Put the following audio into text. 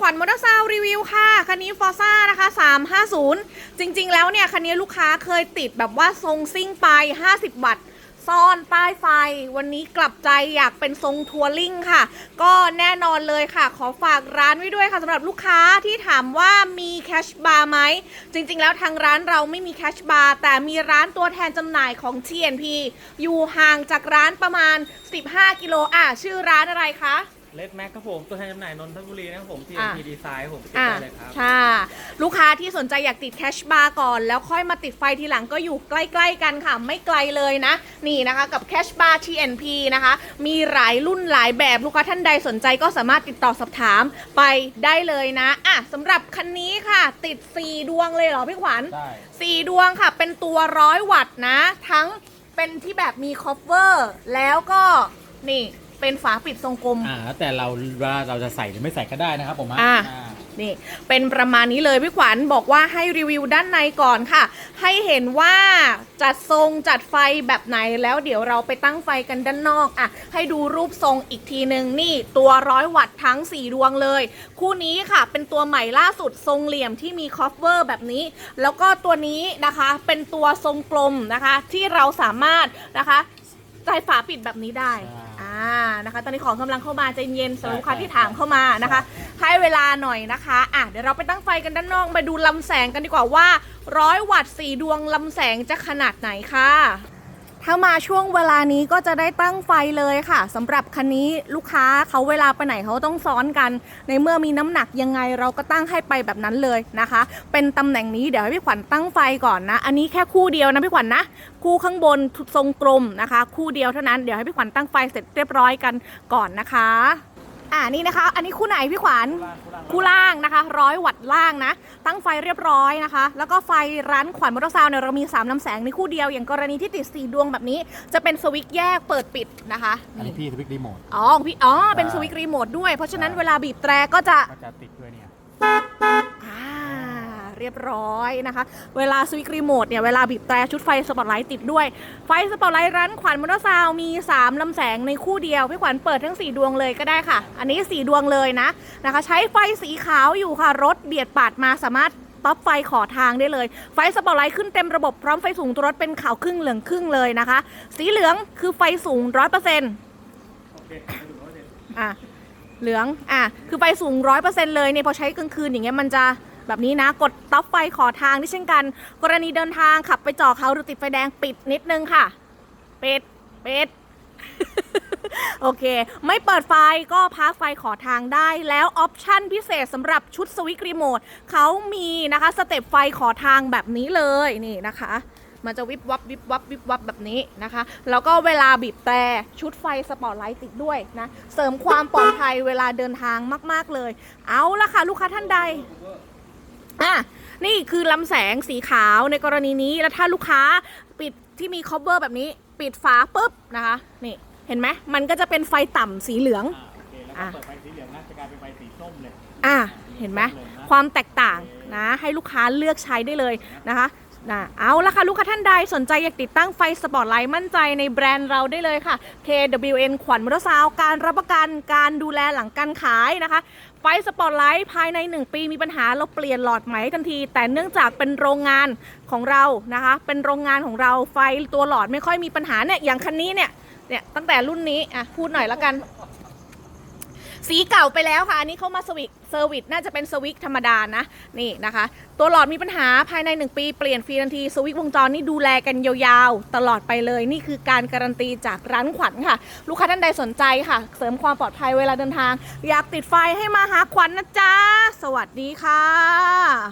ขวัญมอเตอร์ไซค์รีวิวค่ะ คันนี้ฟอร์ซ่านะคะ 350 จริง ๆ แล้วเนี่ย คันนี้ลูกค้าเคยติดแบบว่าทรงซิ่งไป 50 วัตต์ซ่อนป้ายไฟ วันนี้กลับใจอยากเป็นทรงทัวริงค่ะ ก็แน่นอนเลยค่ะ ขอฝากร้านไว้ด้วยค่ะสำหรับลูกค้าที่ถามว่ามีแคชบาร์ไหม จริง ๆ แล้วทางร้านเราไม่มีแคชบาร์แต่มีร้านตัวแทนจำหน่ายของ TNP อยู่ห่างจากร้านประมาณ 15 กิโลอะชื่อร้านอะไรคะ เลดแม็กครับผม ตัวแทนจำหน่ายนนทบุรีนะครับผม อะ TNT Design ผมติดอ่าได้เลยครับ ค่ะ ลูกค้าที่สนใจอยากติดแคชบาร์ก่อน แล้วค่อยมาติดไฟทีหลังก็อยู่ใกล้ ๆ กันค่ะ ไม่ไกลเลยนะ นี่นะคะกับแคชบาร์ TNP นะคะ มีหลายรุ่นหลายแบบลูกค้าท่านใดสนใจก็สามารถติดต่อสอบถามไปได้เลยนะอะสำหรับคันนี้ค่ะ ติด 4 ดวงเลยเหรอพี่ขวัญ ได้ สี่ดวงค่ะ เป็นตัวร้อยวัตต์นะ ทั้งเป็นที่แบบมีคอฟเวอร์ แล้วก็นี่ เป็นฝาปิดทรงกลม อ่าแล้วแต่เราว่าเราจะใส่หรือไม่ใส่ก็ได้นะครับผมอ่า อ่า นี่เป็นประมาณนี้เลยพี่ขวัญบอกว่าให้รีวิวด้านในก่อนค่ะ ให้เห็นว่าจัดทรงจัดไฟแบบไหนแล้วเดี๋ยวเราไปตั้งไฟกันด้านนอกอะให้ดูรูปทรงอีกทีหนึ่งนี่ตัวร้อยวัตต์ทั้ง 4 ดวงเลย คู่นี้ค่ะเป็นตัวใหม่ล่าสุดทรงเหลี่ยมที่มีคอฟเวอร์แบบนี้ แล้วก็ตัวนี้นะคะเป็นตัวทรงกลมนะคะที่เราสามารถนะคะใจฝาปิดแบบนี้ได้ ใช่ อ่านะคะ ตอนนี้ของกำลังเข้ามาใจเย็นสำหรับลูกค้าที่ถามเข้ามานะคะ ให้เวลาหน่อยนะคะอะเดี๋ยวเราไปตั้งไฟกันด้านนอกมาดูลำแสงกันดีกว่าว่าร้อยวัตต์สี่ดวงลำแสงจะขนาดไหนค่ะ ถ้ามาช่วงเวลานี้ก็จะได้ตั้งไฟเลยค่ะสำหรับคันนี้ลูกค้าเขาเวลาไปไหนเขาต้องซ้อนกัน ในเมื่อมีน้ำหนักยังไงเราก็ตั้งให้ไปแบบนั้นเลยนะคะ เป็นตำแหน่งนี้เดี๋ยวให้พี่ขวัญตั้งไฟก่อนนะ อันนี้แค่คู่เดียวนะพี่ขวัญนะคู่ข้างบนทรงกลมนะคะ คู่เดียวเท่านั้นเดี๋ยวให้พี่ขวัญตั้งไฟเสร็จเรียบร้อยกันก่อนนะคะ อ่านี่นะคะ อันนี้คู่ไหนพี่ขวัญคู่ล่างนะคะร้อยวัตต์ล่างนะ ตั้งไฟเรียบร้อยนะคะ แล้วก็ไฟร้านขวัญมอเตอร์ซาวน์เนี่ยเรามี3ลำแสงในคู่เดียวอย่างกรณีที่ติด4ดวงแบบนี้ จะเป็นสวิตช์แยกเปิดปิดนะคะอันนี้พี่สวิตช์รีโมทอ๋อของพี่อ๋อเป็นสวิตช์รีโมทด้วยเพราะฉะนั้นเวลาบีบแตรก็จะก็จะติดด้วยเนี่ยอ่า เรียบร้อยนะคะ เวลาสวิตช์รีโมทเนี่ย เวลาบีบแตรชุดไฟสปอตไลท์ติดด้วย ไฟสปอตไลท์ร้านขวัญมอเตอร์ซาวน์มี 3 ลำแสงในคู่เดียว พี่ขวัญเปิดทั้ง 4 ดวงเลยก็ได้ค่ะ อันนี้ 4 ดวงเลยนะนะคะ ใช้ไฟสีขาวอยู่ค่ะ รถเบียดปาดมาสามารถต็อปไฟขอทางได้เลย ไฟสปอตไลท์ขึ้นเต็มระบบพร้อมไฟสูงตัวรถเป็นขาวครึ่งเหลืองครึ่งเลยนะคะ สีเหลืองคือไฟสูง100%โอเคดูว่าเดี๋ยวอะเหลืองอะคือไฟสูงร้อยเปอร์เซ็นต์เลยเนี่ยพอใช้กลางคืนอย่างเงี้ยมันจะ แบบนี้นะ กดต็อปไฟขอทางที่เช่นกัน กรณีเดินทางขับไปจอเขาหรือติดไฟแดงปิดนิดนึงค่ะ ปิด ปิด โอเค ไม่เปิดไฟก็พักไฟขอทางได้แล้วออปชั่นพิเศษสำหรับชุดสวิตรีโมทเขามีนะคะสเต็ปไฟขอทางแบบนี้เลยนี่นะคะมันจะวิบวับวิบวับวิบวับแบบนี้นะคะ แล้วก็เวลาบีบแต่ชุดไฟสปอตไลท์ติดด้วยนะ เสริมความปลอดภัยเวลาเดินทางมาก ๆ เลย เอาละค่ะ ลูกค้าท่านใด อะนี่คือลำแสงสีขาวในกรณีนี้แล้วถ้าลูกค้าปิดที่มี cover แบบนี้ ปิดฝาปุ๊บนะคะ นี่เห็นไหมมันก็จะเป็นไฟต่ำสีเหลือง อ่าโอเคแล้วก็เปิดไฟสีเหลืองนะจะกลายเป็นไฟสีส้มเลย อะเห็นไหมความแตกต่างนะให้ลูกค้าเลือกใช้ได้เลยนะคะนะเอาละค่ะ ลูกค้าท่านใดสนใจอยากติดตั้งไฟสปอตไลท์มั่นใจในแบรนด์เราได้เลยค่ะ KWN ขวัญมอเตอร์ซาวน์การรับประกันการดูแลหลังการขายนะคะ ไฟสปอตไลท์ภายใน 1 ปีมีปัญหาเราเปลี่ยนหลอดใหม่ให้ทันที แต่เนื่องจากเป็นโรงงานของเรานะคะ เป็นโรงงานของเราไฟตัวหลอดไม่ค่อยมีปัญหาเนี่ยอย่างคันนี้เนี่ยเนี่ยตั้งแต่รุ่นนี้อะพูดหน่อยละกัน สีเก่าไปแล้วค่ะ อันนี้เขามาสวิตเซอร์วิสน่าจะเป็นสวิตธรรมดานะ นี่นะคะ ตัวหลอดมีปัญหาภายใน 1 ปีเปลี่ยนฟรีทันที สวิตวงจรนี่ดูแลกันยาวๆ ตลอดไปเลย นี่คือการการันตีจากร้านขวัญค่ะ ลูกค้าท่านใดสนใจค่ะ เสริมความปลอดภัยเวลาเดินทาง อยากติดไฟให้มาหาขวัญนะจ๊ะ สวัสดีค่ะ